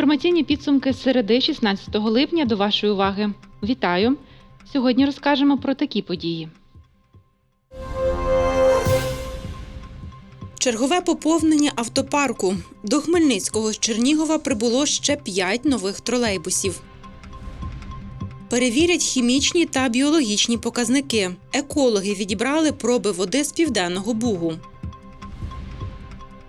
Інформаційні підсумки середи 16 липня до вашої уваги. Вітаю! Сьогодні розкажемо про такі події. Чергове поповнення автопарку. До Хмельницького з Чернігова прибуло ще 5 нових тролейбусів. Перевірять хімічні та біологічні показники. Екологи відібрали проби води з південного бугу.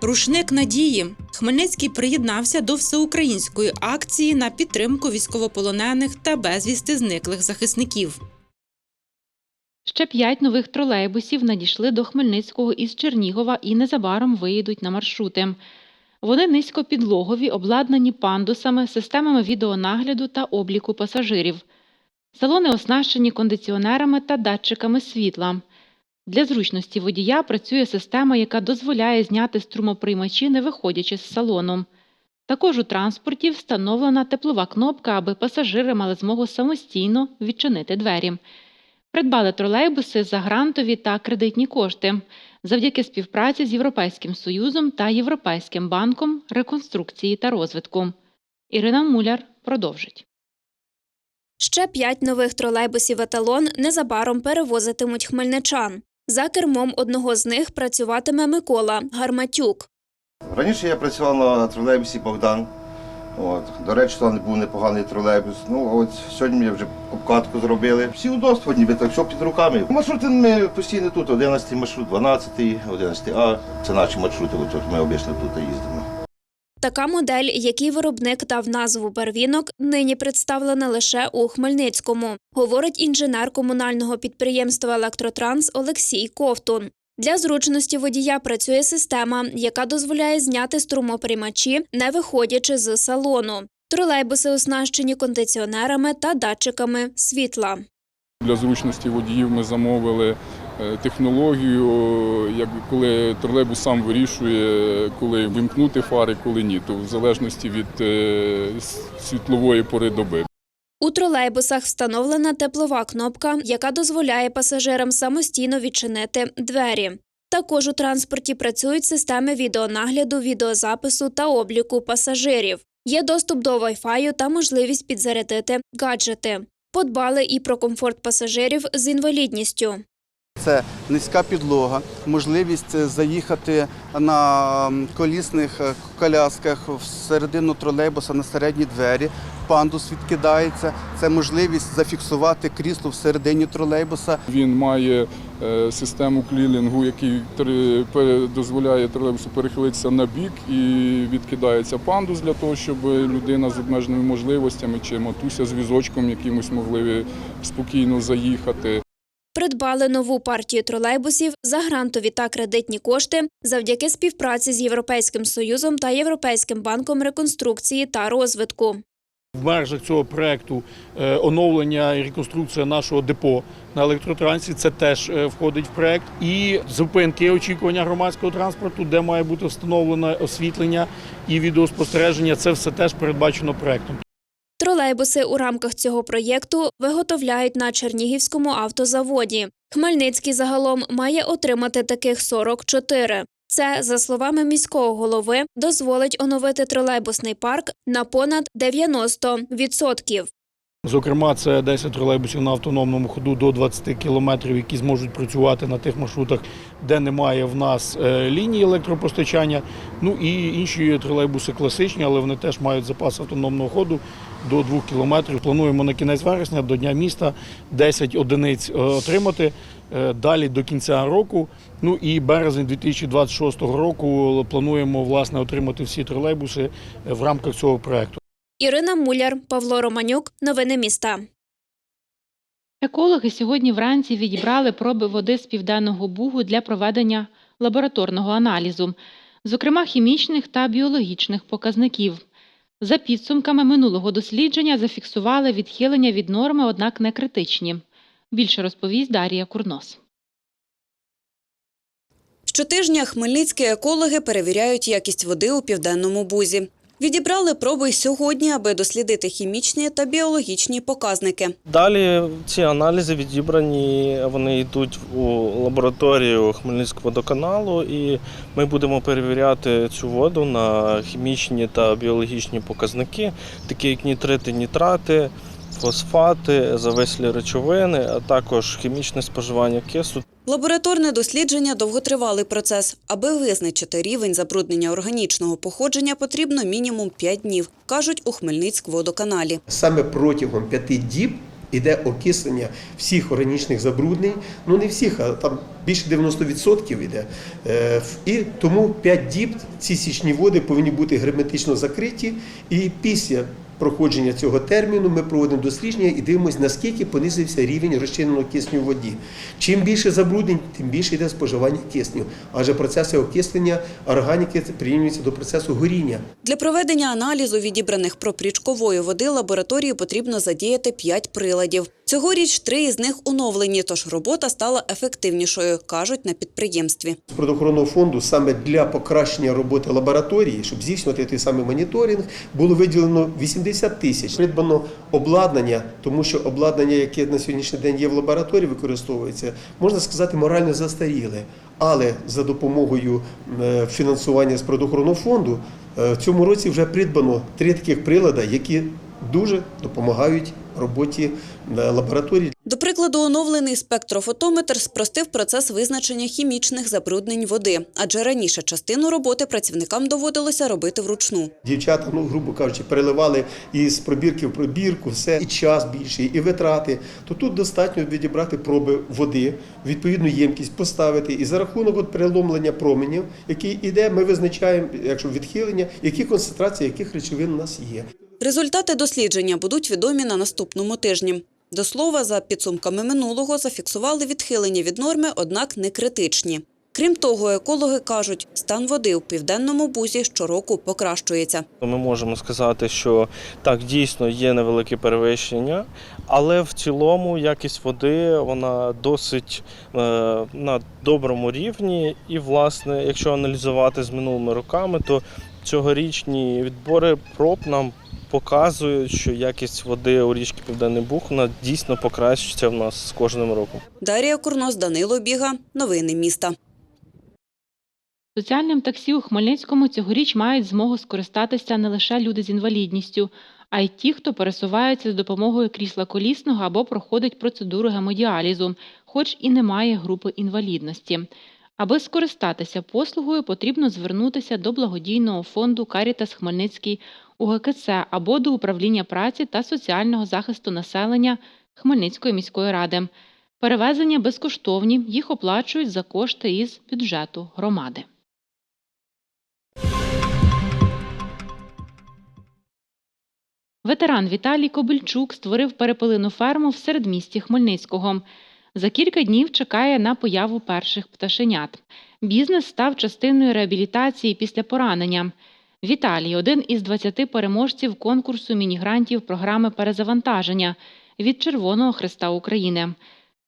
Рушник надії. Хмельницький приєднався до всеукраїнської акції на підтримку військовополонених та безвісти зниклих захисників. Ще п'ять нових тролейбусів надійшли до Хмельницького із Чернігова і незабаром виїдуть на маршрути. Вони низькопідлогові, обладнані пандусами, системами відеонагляду та обліку пасажирів. Салони оснащені кондиціонерами та датчиками світла. Для зручності водія працює система, яка дозволяє зняти струмоприймачі, не виходячи з салону. Також у транспорті встановлена теплова кнопка, аби пасажири мали змогу самостійно відчинити двері. Придбали тролейбуси за грантові та кредитні кошти завдяки співпраці з Європейським Союзом та Європейським банком реконструкції та розвитку. Ірина Муляр продовжить. Ще п'ять нових тролейбусів еталон незабаром перевозитимуть хмельничан. За кермом одного з них працюватиме Микола Гарматюк. Раніше я працював на тролейбусі Богдан. От. До речі, там був непоганий тролейбус. Ну, от сьогодні ми вже обкатку зробили. Всі удоства, ніби так, все під руками. Маршрути ми постійно тут, 11 маршрут, 12, 11 А. Це наші маршрути, от ми обично тут їздимо. Така модель, який виробник дав назву Барвінок, нині представлена лише у Хмельницькому, говорить інженер комунального підприємства Електротранс Олексій Ковтун. Для зручності водія працює система, яка дозволяє зняти струмоприймачі, не виходячи з салону. Тролейбуси оснащені кондиціонерами та датчиками світла. Для зручності водіїв ми замовили технологію, як коли тролейбус сам вирішує, коли вимкнути фари, коли ні, то в залежності від е, світлової пори доби. У тролейбусах встановлена теплова кнопка, яка дозволяє пасажирам самостійно відчинити двері. Також у транспорті працюють системи відеонагляду, відеозапису та обліку пасажирів. Є доступ до Wi-Fi та можливість підзарядити гаджети. Подбали і про комфорт пасажирів з інвалідністю. Це низька підлога, можливість е, заїхати на колісних е, колясках всередину тролейбуса на середні двері. Пандус відкидається. Це можливість зафіксувати крісло всередині тролейбуса. Він має е, систему клілінгу, який дозволяє тролейбусу перехилитися на бік і відкидається пандус для того, щоб людина з обмеженими можливостями чи матуся з візочком якимось могли спокійно заїхати. Придбали нову партію тролейбусів за грантові та кредитні кошти завдяки співпраці з Європейським Союзом та Європейським банком реконструкції та розвитку. В межах цього проекту е, оновлення і реконструкція нашого депо на електротрансі це теж е, входить в проект. І зупинки очікування громадського транспорту, де має бути встановлено освітлення і відеоспостереження. Це все теж передбачено проектом. Тролейбуси у рамках цього проєкту виготовляють на Чернігівському автозаводі. Хмельницький загалом має отримати таких 44. Це, за словами міського голови, дозволить оновити тролейбусний парк на понад 90%. Зокрема, це 10 тролейбусів на автономному ходу до 20 кілометрів, які зможуть працювати на тих маршрутах, де немає в нас е, лінії електропостачання. Ну і інші тролейбуси класичні, але вони теж мають запас автономного ходу до 2 кілометрів. Плануємо на кінець вересня до Дня міста 10 одиниць е, отримати. Е, Далі до кінця року, ну і березень 2026 року плануємо власне отримати всі тролейбуси е, в рамках цього проекту. Ірина Муляр, Павло Романюк. Новини міста. Екологи сьогодні вранці відібрали проби води з південного бугу для проведення лабораторного аналізу, зокрема хімічних та біологічних показників. За підсумками минулого дослідження зафіксували відхилення від норми, однак не критичні. Більше розповість Дарія Курнос. Щотижня хмельницькі екологи перевіряють якість води у південному бузі. Відібрали проби й сьогодні, аби дослідити хімічні та біологічні показники. Далі ці аналізи відібрані, вони йдуть у лабораторію Хмельницького водоканалу, і ми будемо перевіряти цю воду на хімічні та біологічні показники, такі як нітрити, нітрати, фосфати, завислі речовини, а також хімічне споживання кису Лабораторне дослідження довготривалий процес. Аби визначити рівень забруднення органічного походження, потрібно мінімум 5 днів, кажуть у Хмельницькводоканалі. Саме протягом п'яти діб іде окислення всіх органічних забруднень. Ну не всіх, а там більше 90% іде. Е, І тому 5 діб ці січні води повинні бути герметично закриті. І після проходження цього терміну ми проводимо дослідження і дивимося, наскільки понизився рівень розчиненого кисню в воді. Чим більше забруднень, тим більше йде споживання кисню. Адже процеси окислення органіки прирівнюються до процесу горіння. Для проведення аналізу відібраних проб річкової води лабораторії потрібно задіяти 5 приладів. Цьогоріч три із них оновлені, тож робота стала ефективнішою, кажуть на підприємстві. З природоохоронного фонду саме для покращення роботи лабораторії, щоб здійснювати той самий моніторинг, було виділено 80 тисяч. Придбано обладнання, тому що обладнання, яке на сьогоднішній день є в лабораторії, використовується, можна сказати, морально застаріле. Але за допомогою е, фінансування з продохоронного фонду е, в цьому році вже придбано три таких прилади, які дуже допомагають роботі лабораторії. До прикладу, оновлений спектрофотометр спростив процес визначення хімічних забруднень води, адже раніше частину роботи працівникам доводилося робити вручну. Дівчата, ну грубо кажучи, переливали із пробірки в пробірку, все і час більший, і витрати. То тут достатньо відібрати проби води, відповідну ємкість поставити, і за рахунок от переломлення променів, який іде, ми визначаємо, якщо відхилення, які концентрації яких речовин у нас є. Результати дослідження будуть відомі на наступному тижні. До слова, за підсумками минулого зафіксували відхилення від норми, однак не критичні. Крім того, екологи кажуть, стан води у південному бузі щороку покращується. Ми можемо сказати, що так дійсно є невелике перевищення, але в цілому якість води вона досить е, на доброму рівні. І, власне, якщо аналізувати з минулими роками, то цьогорічні відбори проб нам показують, що якість води у річці Південний Буг вона дійсно покращується в нас з кожним роком. Дар'я Курнос, Данило Біга. Новини міста. Соціальним таксі у Хмельницькому цьогоріч мають змогу скористатися не лише люди з інвалідністю, а й ті, хто пересувається з допомогою крісла колісного або проходить процедуру гемодіалізу, хоч і не має групи інвалідності. Аби скористатися послугою, потрібно звернутися до благодійного фонду Карітас Хмельницький УГКЦ або до управління праці та соціального захисту населення Хмельницької міської ради. Перевезення безкоштовні, їх оплачують за кошти із бюджету громади. Ветеран Віталій Кобильчук створив перепелину ферму в середмісті Хмельницького. За кілька днів чекає на появу перших пташенят. Бізнес став частиною реабілітації після поранення. Віталій один із 20 переможців конкурсу мінігрантів програми перезавантаження від Червоного Христа України.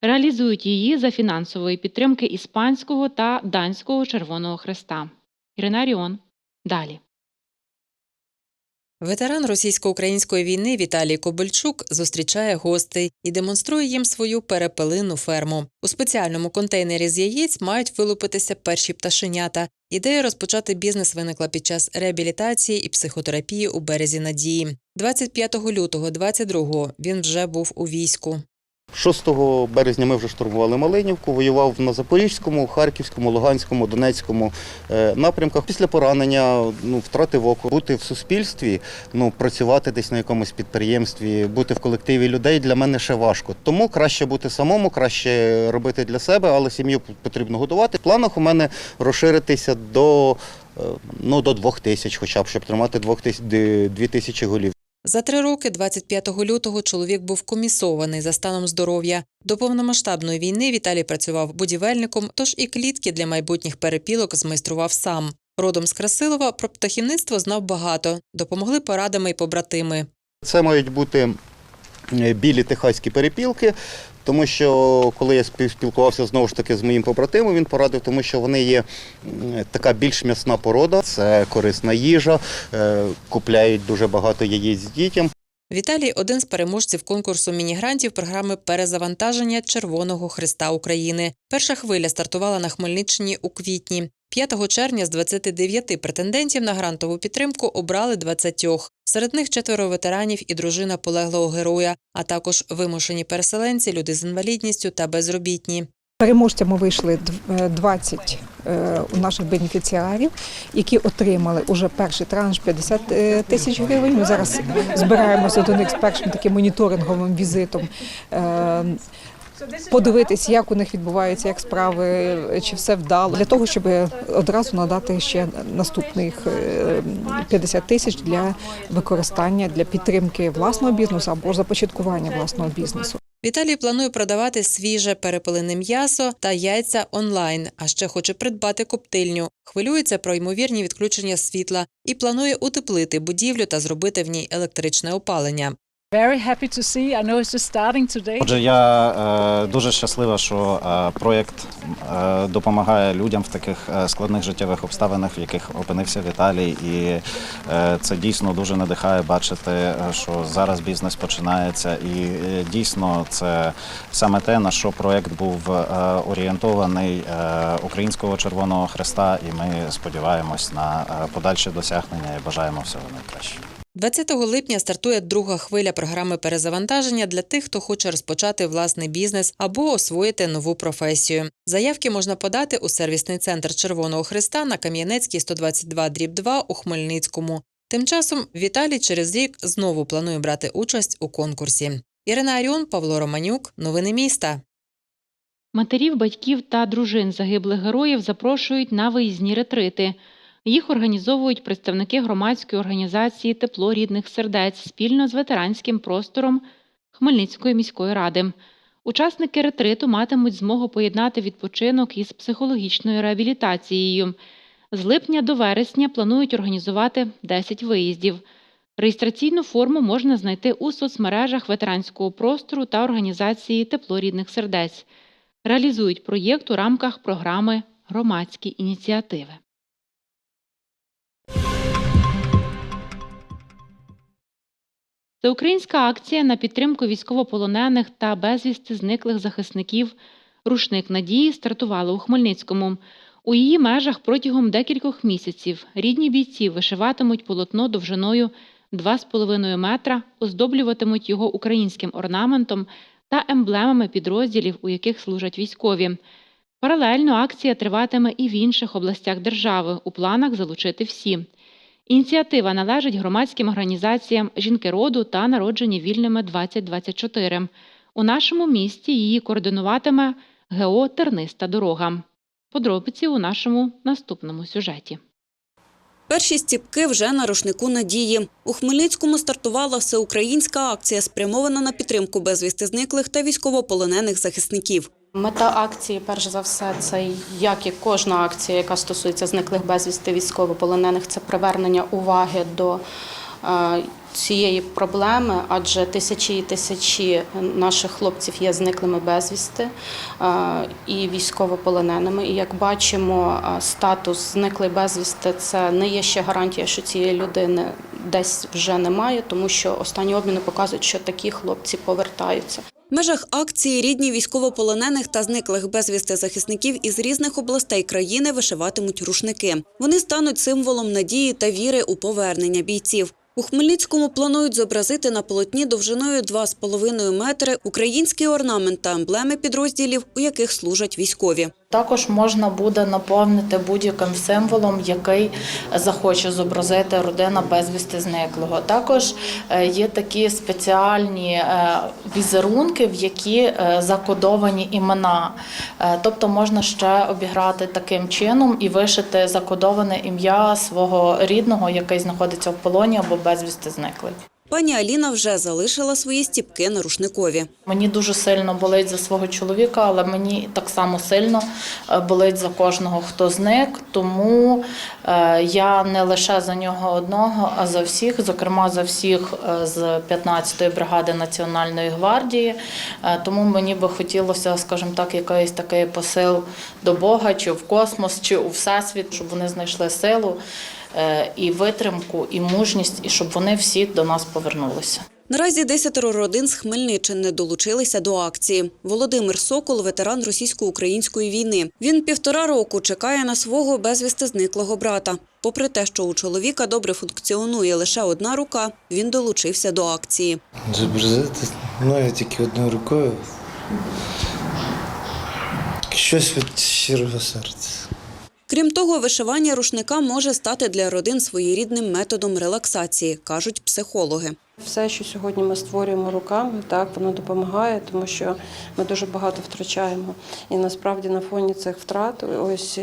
Реалізують її за фінансової підтримки Іспанського та Данського Червоного Христа. Ірина Ріон. Далі. Ветеран російсько-української війни Віталій Кобильчук зустрічає гостей і демонструє їм свою перепелину ферму. У спеціальному контейнері з яєць мають вилупитися перші пташенята. Ідея розпочати бізнес виникла під час реабілітації і психотерапії у березі надії. 25 лютого 22-го він вже був у війську. 6 березня ми вже штурмували Малинівку, воював на Запорізькому, Харківському, Луганському, Донецькому е, напрямках. Після поранення ну, втратив око. Бути в суспільстві, ну, працювати десь на якомусь підприємстві, бути в колективі людей для мене ще важко. Тому краще бути самому, краще робити для себе, але сім'ю потрібно годувати. В планах у мене розширитися до, е, ну, до двох тисяч, хоча б, щоб тримати двох тисяч, дві тисячі голів. За три роки, 25 лютого, чоловік був комісований за станом здоров'я. До повномасштабної війни Віталій працював будівельником, тож і клітки для майбутніх перепілок змайстрував сам. Родом з Красилова про птахівництво знав багато, допомогли порадами й побратими. Це мають бути е, білі техаські перепілки. Тому що коли я спілкувався знову ж таки з моїм побратимом, він порадив, тому що вони є така більш м'ясна порода, це корисна їжа, е, купляють дуже багато яєць дітям. Віталій один з переможців конкурсу міні-грантів програми перезавантаження Червоного Христа України. Перша хвиля стартувала на Хмельниччині у квітні. 5 червня з 29 претендентів на грантову підтримку обрали 20. Серед них четверо ветеранів і дружина полеглого героя, а також вимушені переселенці, люди з інвалідністю та безробітні. Переможцями вийшли дв- е, 20 е, у наших бенефіціарів, які отримали уже перший транш 50 е, тисяч гривень. Ми зараз збираємося до них з першим таким моніторинговим візитом. Е, Подивитись, як у них відбуваються, як справи, чи все вдало, для того, щоб одразу надати ще наступних е, 50 тисяч для використання для підтримки власного бізнесу або започаткування власного бізнесу. Віталій планує продавати свіже перепелене м'ясо та яйця онлайн, а ще хоче придбати коптильню. Хвилюється про ймовірні відключення світла і планує утеплити будівлю та зробити в ній електричне опалення. Отже, я е, дуже щаслива, що е, проєкт е, допомагає людям в таких складних життєвих обставинах, в яких опинився Віталій. І це дійсно дуже надихає бачити, що зараз бізнес починається. І дійсно це саме те, на що проєкт був орієнтований Українського Червоного Хреста. І ми сподіваємось на подальші досягнення і бажаємо всього найкращого. 20 липня стартує друга хвиля програми перезавантаження для тих, хто хоче розпочати власний бізнес або освоїти нову професію. Заявки можна подати у сервісний центр Червоного Христа на Кам'янецькій 122 дріб 2 у Хмельницькому. Тим часом Віталій через рік знову планує брати участь у конкурсі. Ірина Аріон, Павло Романюк. Новини міста. Матерів, батьків та дружин загиблих героїв запрошують на виїзні ретрити. Їх організовують представники громадської організації Тепло рідних сердець спільно з ветеранським простором Хмельницької міської ради. Учасники ретриту матимуть змогу поєднати відпочинок із психологічною реабілітацією. З липня до вересня планують організувати 10 виїздів. Реєстраційну форму можна знайти у соцмережах ветеранського простору та організації Тепло рідних сердець. Реалізують проєкт у рамках програми Громадські ініціативи. Всеукраїнська акція на підтримку військовополонених та безвісти зниклих захисників Рушник надії стартувала у Хмельницькому. У її межах протягом декількох місяців рідні бійці вишиватимуть полотно довжиною 2,5 метра, оздоблюватимуть його українським орнаментом та емблемами підрозділів, у яких служать військові. Паралельно акція триватиме і в інших областях держави. У планах залучити всі. Ініціатива належить громадським організаціям Жінки роду та народжені вільними 2024. У нашому місті її координуватиме ГО Терниста дорога. Подробиці у нашому наступному сюжеті. Перші стіпки вже на рушнику надії. У Хмельницькому стартувала всеукраїнська акція, спрямована на підтримку безвісти зниклих та військовополонених захисників. Мета акції, перш за все, це як і кожна акція, яка стосується зниклих безвісти військовополонених, це привернення уваги до е, цієї проблеми, адже тисячі і тисячі наших хлопців є зниклими безвісти е, і військовополоненими. І як бачимо, е, статус зниклий безвісти це не є ще гарантія, що цієї людини десь вже немає, тому що останні обміни показують, що такі хлопці повертаються. Межах акції рідні військовополонених та зниклих безвісти захисників із різних областей країни вишиватимуть рушники. Вони стануть символом надії та віри у повернення бійців. У Хмельницькому планують зобразити на полотні довжиною 2,5 метри український орнамент та емблеми підрозділів, у яких служать військові. Також можна буде наповнити будь-яким символом, який захоче зобразити родина безвісти зниклого. Також е, є такі спеціальні е, візерунки, в які е, закодовані імена. Тобто можна ще обіграти таким чином і вишити закодоване ім'я свого рідного, який знаходиться в полоні або безвісти зниклий. Пані Аліна вже залишила свої стіпки на рушникові. Мені дуже сильно болить за свого чоловіка, але мені так само сильно е, болить за кожного, хто зник. Тому е, я не лише за нього одного, а за всіх, зокрема за всіх е, з 15-ї бригади Національної гвардії. Тому мені би хотілося, скажімо так, якийсь такий посил до Бога, чи в космос, чи у всесвіт, щоб вони знайшли силу і витримку, і мужність, і щоб вони всі до нас повернулися. Наразі десятеро родин з Хмельниччини долучилися до акції. Володимир Сокол – ветеран російсько-української війни. Він півтора року чекає на свого безвісти зниклого брата. Попри те, що у чоловіка добре функціонує лише одна рука, він долучився до акції. Зобразити мною тільки одною рукою. Щось від щирого серця. Крім того, вишивання рушника може стати для родин своєрідним методом релаксації, кажуть психологи. Все, що сьогодні ми створюємо руками, так воно допомагає, тому що ми дуже багато втрачаємо. І насправді на фоні цих втрат, ось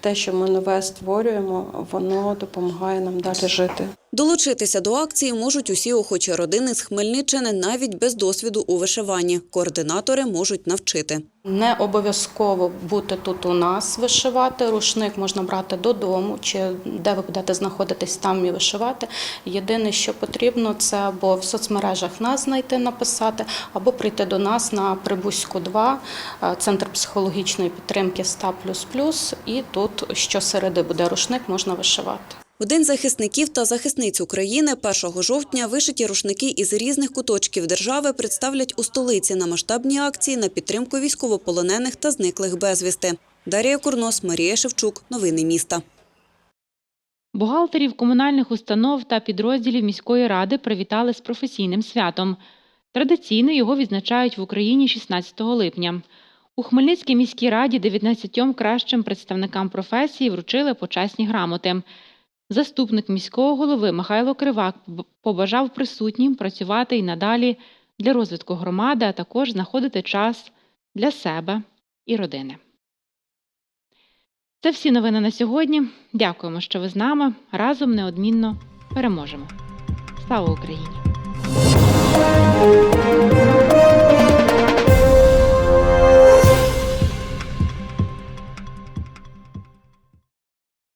те, що ми нове створюємо, воно допомагає нам далі жити. Долучитися до акції можуть усі охочі родини з Хмельниччини навіть без досвіду у вишиванні. Координатори можуть навчити. Не обов'язково бути тут у нас вишивати. Рушник можна брати додому, чи де ви будете знаходитись там і вишивати. Єдине, що потрібно, це або в соцмережах нас знайти, написати, або прийти до нас на Прибузьку 2, е, центр психологічної підтримки СТА++, і тут щосереди буде рушник, можна вишивати. У День захисників та захисниць України 1 жовтня вишиті рушники із різних куточків держави представлять у столиці на масштабній акції на підтримку військовополонених та зниклих безвісти. Дар'я Курнос, Марія Шевчук. Новини міста. Бухгалтерів комунальних установ та підрозділів міської ради привітали з професійним святом. Традиційно його відзначають в Україні 16 липня. У Хмельницькій міській раді 19 кращим представникам професії вручили почесні грамоти. Заступник міського голови Михайло Кривак побажав присутнім працювати і надалі для розвитку громади, а також знаходити час для себе і родини. Це всі новини на сьогодні. Дякуємо, що ви з нами. Разом неодмінно переможемо. Слава Україні!